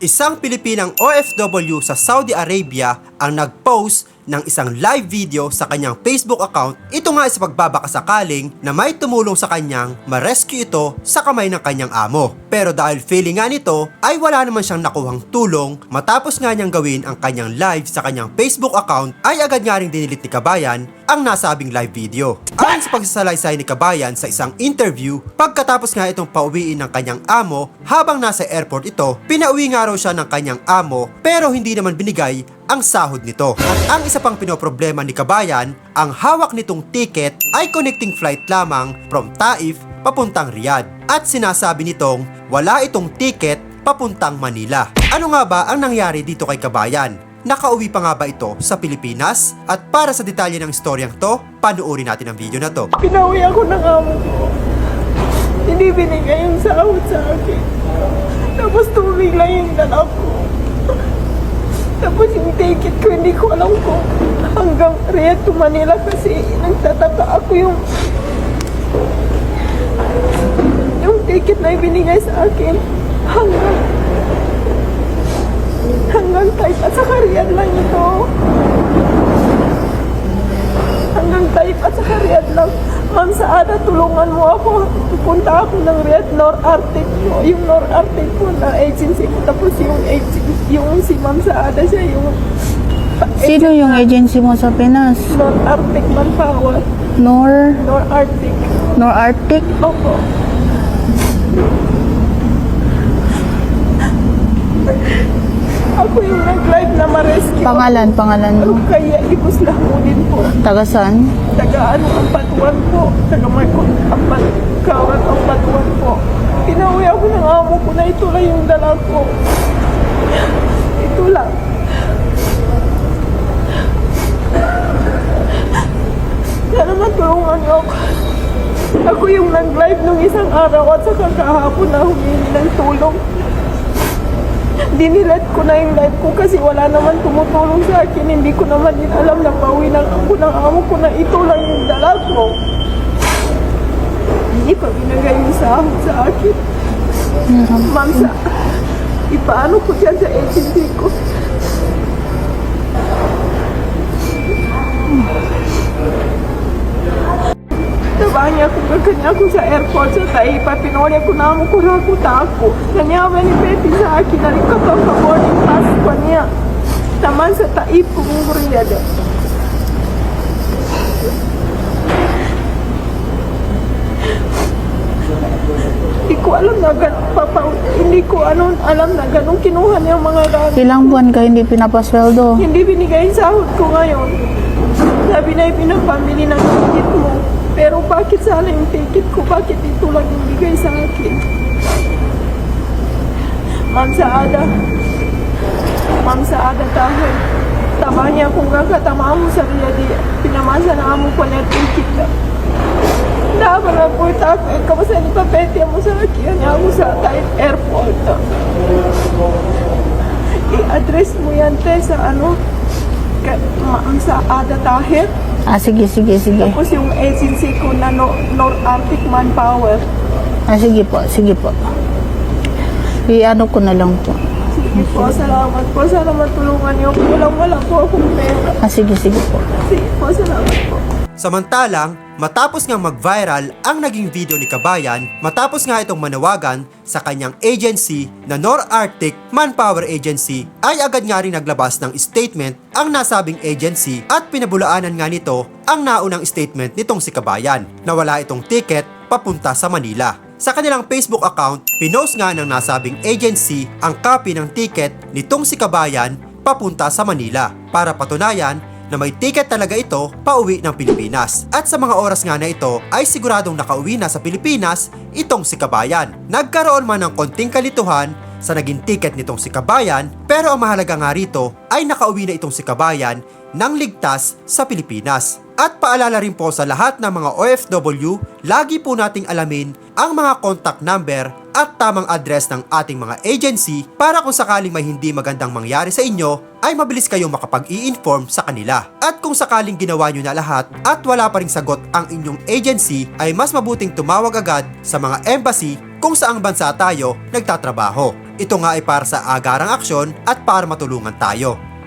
Isang Pilipinang OFW sa Saudi Arabia ang nag-post ng isang live video sa kanyang Facebook account. Ito nga ay sa pagbabakasakaling na may tumulong sa kanyang ma-rescue ito sa kamay ng kanyang amo. Pero dahil feeling nga nito ay wala naman siyang nakuhang tulong matapos nga niyang gawin ang kanyang live sa kanyang Facebook account ay agad nga ring dinilit ni Kabayan ang nasabing live video. Ayon sa pagsasalaysay ni Kabayan sa isang interview, pagkatapos nga itong pauwiin ng kanyang amo habang nasa airport ito, pinauwi nga raw siya ng kanyang amo pero hindi naman binigay ang sahod nito. At ang isa pang pinoproblema ni Kabayan, ang hawak nitong ticket ay connecting flight lamang from Taif papuntang Riyadh. At sinasabi nitong wala itong ticket papuntang Manila. Ano nga ba ang nangyari dito kay Kabayan? Nakauwi pa nga ba ito sa Pilipinas? At para sa detalye ng istoryang to, panuorin natin ang video na to. Pinawi ako ng amo ko. Hindi binigay yung sahod sa akin. Tapos tubig lang yung dala ko. Tapos ticket ko, hindi ko alam kung hanggang Riyadh to Manila kasi nagtataka ako yung yung ticket na ibinigay sa akin hanggang hanggang Taif at saka Riyadh lang ito. Hanggang Taif at saka Riyadh lang. Saada, tulungan mo ako. Pupunta ako ng Riyadh, Nor Arctic. Yung Nor Arctic po na agency ko. Tapos yung agency, yung si Ma'am Saada siya, yung Sino yung agency mo sa Pinas? Nor Arctic Manpower. Nor, Nor Arctic. Nor Arctic? Opo. Ako yung nag-live na ma-rescue. Pangalan, pangalan mo. Kaya ibus lamunin po. Tagasan? taga ano ang patuan po, taga Marcos ang pat, kawan ang patuan po. Pinauwi ako ng amo ko na ito lang yung dala ko. Ito lang. Sana matulungan niyo ako. Ako yung nag-live nung isang araw at saka kahapon na humingi ng tulong. Dinilet ko na yung live ko kasi wala naman tumutulong sa akin. Hindi ko naman din alam na pauwi ng ako ng amo ko na ito lang yung dala ko. Hindi pa binagay yung sahod sa akin. Ma'am, sa, ipaano ko dyan sa agency ko? Tabahan niya ako kanya ako sa airport sa Taipa. Pinuli ako na mo kuraku tako. Nanyawa ni Betty sa akin na rikato ka boarding pass ko niya. Taman sa Taip kumunguriya daw. Ko alam na gan- papa, hindi ko ano, alam na ganun kinuha niya ang mga gamit. Ilang buwan ka hindi pinapasweldo? Hindi binigay yung sahod ko ngayon. Sabi na ipinapamili ng ticket mo. Pero bakit sana yung ticket ko? Bakit ito lang yung bigay sa akin? Ma'am Saada. Ma'am Saada tayo. Tama niya kung kakatama mo sa Riyadi. Pinamasa na ko na ticket. Dapat na po ito ako. Kamusta ni Papete mo sa akin? Ako sa Taif Airport. I-address mo yan, te, sa ano? Ka, ma'am sa Ada Tahir. Ah, sige, sige, sige. Tapos yung agency ko na no, North Arctic Manpower. Ah, sige po, sige po. I-ano ko na lang po. Sige po, salamat po. Sana matulungan niyo ako. Walang wala po akong pera. Ah, sige, sige po. Sige po, salamat po. Samantalang, matapos nga mag-viral ang naging video ni Kabayan, matapos nga itong manawagan sa kanyang agency na Nor Arctic Manpower Agency, ay agad nga rin naglabas ng statement ang nasabing agency at pinabulaanan nga nito ang naunang statement nitong si Kabayan na wala itong ticket papunta sa Manila. Sa kanilang Facebook account, pinost nga ng nasabing agency ang copy ng ticket nitong si Kabayan papunta sa Manila para patunayan na may ticket talaga ito pauwi ng Pilipinas. At sa mga oras nga na ito ay siguradong nakauwi na sa Pilipinas itong si Kabayan. Nagkaroon man ng konting kalituhan sa naging ticket nitong si Kabayan pero ang mahalaga nga rito ay nakauwi na itong si Kabayan ng ligtas sa Pilipinas. At paalala rin po sa lahat ng mga OFW, lagi po nating alamin ang mga contact number at tamang address ng ating mga agency para kung sakaling may hindi magandang mangyari sa inyo, ay mabilis kayong makapag-i-inform sa kanila. At kung sakaling ginawa nyo na lahat at wala pa ring sagot ang inyong agency, ay mas mabuting tumawag agad sa mga embassy kung saang bansa tayo nagtatrabaho. Ito nga ay para sa agarang aksyon at para matulungan tayo.